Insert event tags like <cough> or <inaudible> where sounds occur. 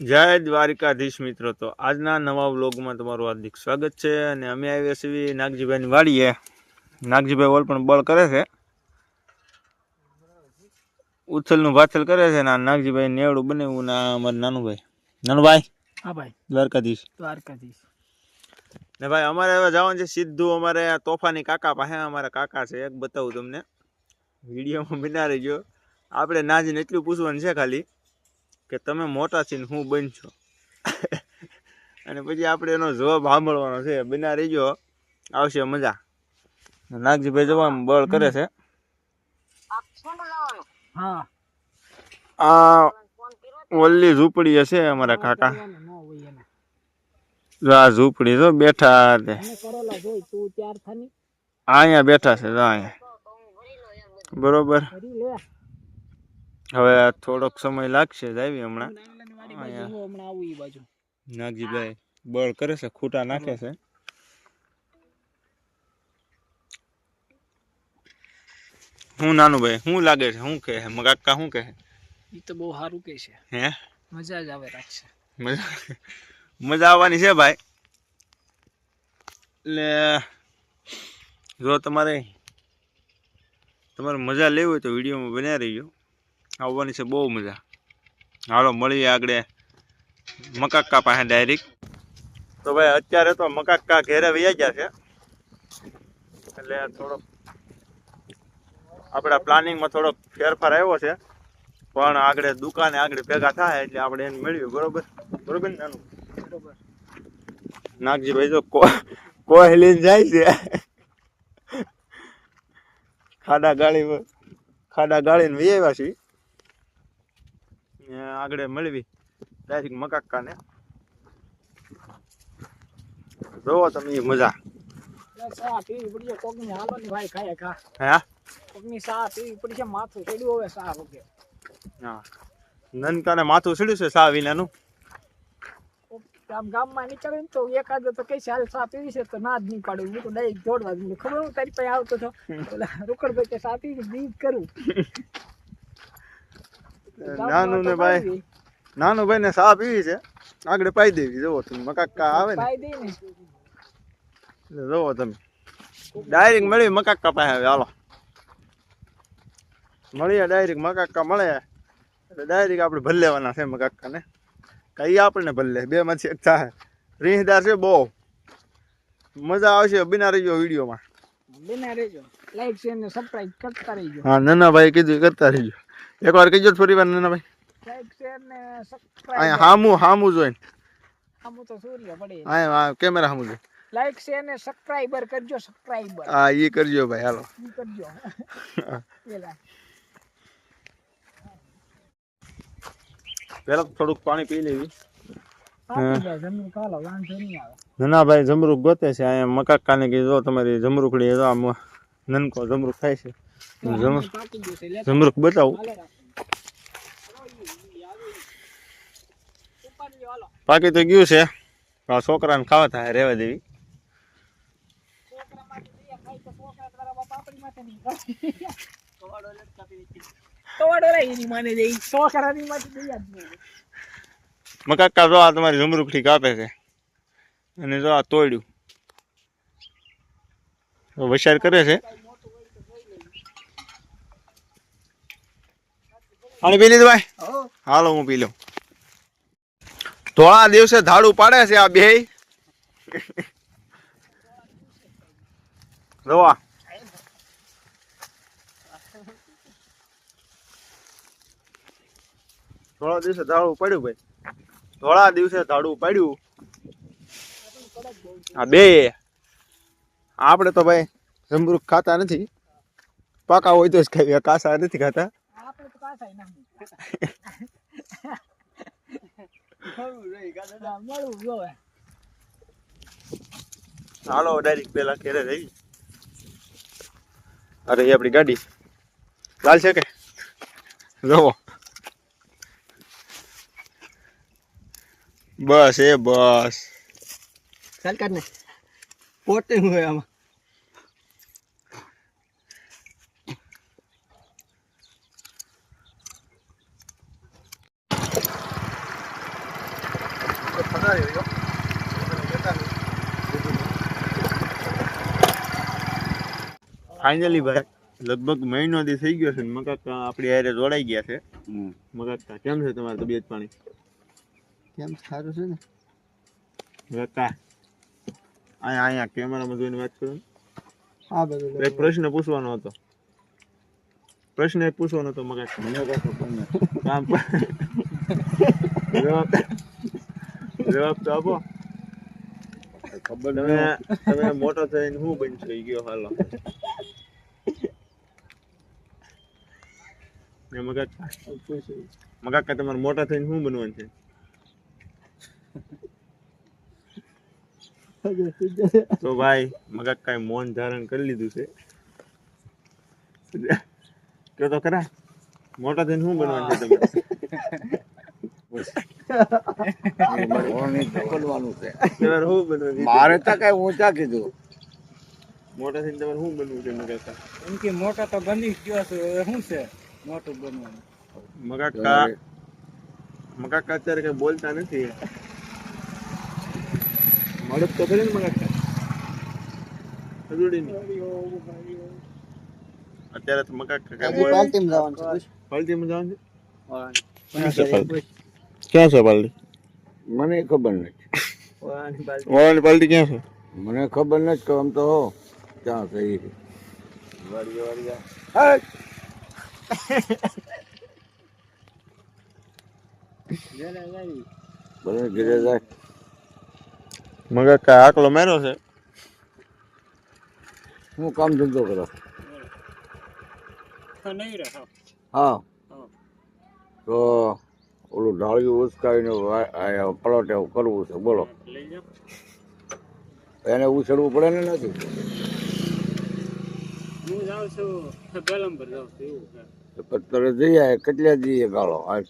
જય દ્વારિકાધીશ મિત્રો. તો આજના નવા વ્લોગમાં તમારું હાર્દિક સ્વાગત છે અને અમે આવ્યા છીએ નાગજીભાઈની વાડીએ. નાગજીભાઈ ઓલ પણ બળ કરે છે. ઉથલનું ભાથલ કરે છે ને આ નાગજીભાઈ નેવડું બનાવ્યું ને અમારું નાનુભાઈ. નાનુભાઈ? હા ભાઈ. દ્વારકાધીશ. દ્વારકાધીશ. ને ભાઈ અમારે હવે જવાનું છે સીધું અમારે આ તોફાની કાકા પાસે. અમારા કાકા છે એક બતાવું તમને. વિડીયોમાં બના રહીજો. આપણે નાજીને એટલું પૂછવાનું છે ખાલી. કે તમે મોટા થઈને હું બનશો અને પછી આપણે એનો જવાબ સાંભળવાનો છે. બિના રહીજો આવશે મજા. નાગજીભાઈ જવાનું બળ કરે છે. આ ઓલી ઝૂંપડી હશે અમારા કાકા. જો આ ઝૂંપડી જો બેઠા તે થાની અહીંયા બેઠા છે જો અહીંયા. બરોબર. હવે થોડોક સમય લાગશે જ આવી હમણાં. આવું બાજુ. નાગજીભાઈ બળ કરે છે ખૂટા નાખે છે. હું નાનું ભાઈ શું લાગે છે શું કહે મગાકા શું કહે ઈ તો બહુ સારું કે છે. હે? મજા જ આવે રાખશે. મજા <laughs> મજા આવવાની છે ભાઈ. એટલે જો તમારે તમારે મજા લેવી હોય તો વિડીયોમાં બન્યા રહીજો આવવાની છે બહુ મજા. હાલો મળીએ આગળ મકાક્કા પાસે ડાયરેક્ટ તો ભાઈ અત્યારે તો મકાક્કા ઘેરે વૈયા ગયા છે. એટલે થોડોક આપણા પ્લાનિંગમાં થોડોક ફેરફાર આવ્યો છે. પણ આગળ દુકાને આગળ ભેગા થાય એટલે આપણે એને મેળવ્યું બરોબર? બરોબર ને નાનું? બરોબર. નાગજીભાઈ તો કો- કોઈ લઈને જાય છે. ખાડા ગાળી ખાડા ગાળીને વી આવ્યા છીએ આગળ મળવી. ડાયરેક્ટ મકાકાને. જોવો તમે મજા. માથું ચડ્યું નનકાને માથું સીડ્યું છે સા વિનાનું? આમ ગામમાં નીકળે તો એકાદ તો કઈ હાલ સા પીવી છે તો ના જ નહીં પાડું હું તો ડાયરેક્ટ જોડવા ખબર હું તારી પાસે આવતો ઓલા રોકડભાઈ કે સા પીવી કરું. નાનું ને ભાઈ નાનું ભાઈ ને સા પીવી છે. આગળ પાઈ દેવી જોવો તમે. મકાકા આવે ને. જોવો તમે. ડાયરેક્ટ મળી મકાક્કા પાસે આવે. હાલો. મળીએ ડાયરેક્ટ મકાક્કા મળે. એટલે ડાયરેક્ટ આપણે ભરી લેવાના છે મકાકાને કઈ આપણને ભલે. લે બે માંથી એક થાય. રીહદાર છે બહુ. મજા આવશે બિના રહીજો વિડીયોમાં. બિના રહેજો. લાઈક શેર ને સબસ્ક્રાઇબ કરતા રહેજો. હા નાનાભાઈ કીધું કરતા રહીજો. એકવાર કહીજો ફરી વાર નાનાભાઈ લાઈક શેર ને અહીંયા હામુ હામું જોઈને. આમ તો સૂર્ય પડે. હા કેમેરા હામુ જોઈ લાઈક શેર ને સબસ્ક્રાઇબર કરજો સબસ્ક્રાઇબર હા એ કરજો ભાઈ હાલો. ઈ કરજો. પેલા. થોડુંક પાણી પી લેવી. નાના ભાઈ જમરૂક ગોતે છે અહીંયા મકાકાને કીધું જો તમારી જમરૂકડી જો આમ નનકો જમરૂક થાય છે. જમ- પાકી ગયું છે લે જમરૂક બતાવું. બાકી તો ગયું છે. આ છોકરાને ખાવા થાય રહેવા દેવી. મકાકા જો આ તમારી જમરૂકડી કાપે છે. અને જો આ તોડ્યું. વસાર કરે છે. પાણી પી લીધું ભાઈ? હાલો હું પી લઉં. ધોળા દિવસે ધાડું પાડે છે આ બે જોવા ધોળા દિવસે ધાડું પડ્યું ભાઈ. ધોળા દિવસે ધાડું પડ્યું. આ બે. આપણે તો ભાઈ જમરૂખ ખાતા નથી. પાકા હોય તો જ ખાઈએ કાસા નથી ખાતા. આપણે તો ના હાલો ડાયરેક્ટ પેલા ઘેરે રહી. અરે, એ આપણી ગાડી લાલ છે કે? જવો. બસ, એ બસ. ચાલ કાઢ ને પોતે હોય આમાં બનાવી yo. ફાઇનલી ભાઈ લગભગ મહિનો દી થઈ ગયો છે ને મકાકા આપણી હારે જોડાઈ ગયા છે. મકાકા કેમ છે તમારી તબિયત પાણી? કેમ સારું છે ને? મકાકા અહીંયા અહીંયા કેમેરામાં જોઈને વાત કરો હા બધું એક પ્રશ્ન પૂછવાનો હતો. પ્રશ્ન એક પૂછવાનો હતો મકાકા. કામ પર. <laughs> જવાબ તો આપો. ખબર તમે તમે મોટો થઈને શું બનશો ઈ ગયો હાલો. મકાકા તમારે મોટા થઈને શું બનવાનું છે? તો ભાઈ મકાકાએ મૌન ધારણ કરી લીધું છે? કયો તો ખરા? મોટા થઈને શું બનવાનું છે તમે મારે તો કઈ ઊંચા કીધું. મોટા થઈને તમારે શું બનવું છે એમ કે મોટા તો બની ગયો છે શું છે મોટું બનવાનું? મકાકા અત્યારે કઈ બોલતા નથી. મળત તો કરે ને મકાકા અત્યારે તો મકાકા કાકા બોલે પાલતીમાં જવાનું છે પાલટીમાં જવાનું છે? ક્યાં છે પાલટી મને ખબર નથી. વાળાની પાલટી ક્યાં છે? મને ખબર નથી કે આમ તો હો ક્યાં છે એ બધા ઘરે જાય. મકાકા આકલો માર્યો છે? હું કામ ધંધો કરો? હા. તો ઓલું ઢાળિયું ઉચકાવીને એવું કરવું છે બોલો. એને ઉછળવું પડે ને નથી? હું જાઉં છું બેલમ પર જાઉં છું એવું પત્તરે જઈ આય કેટલા જઈએ ગાળો?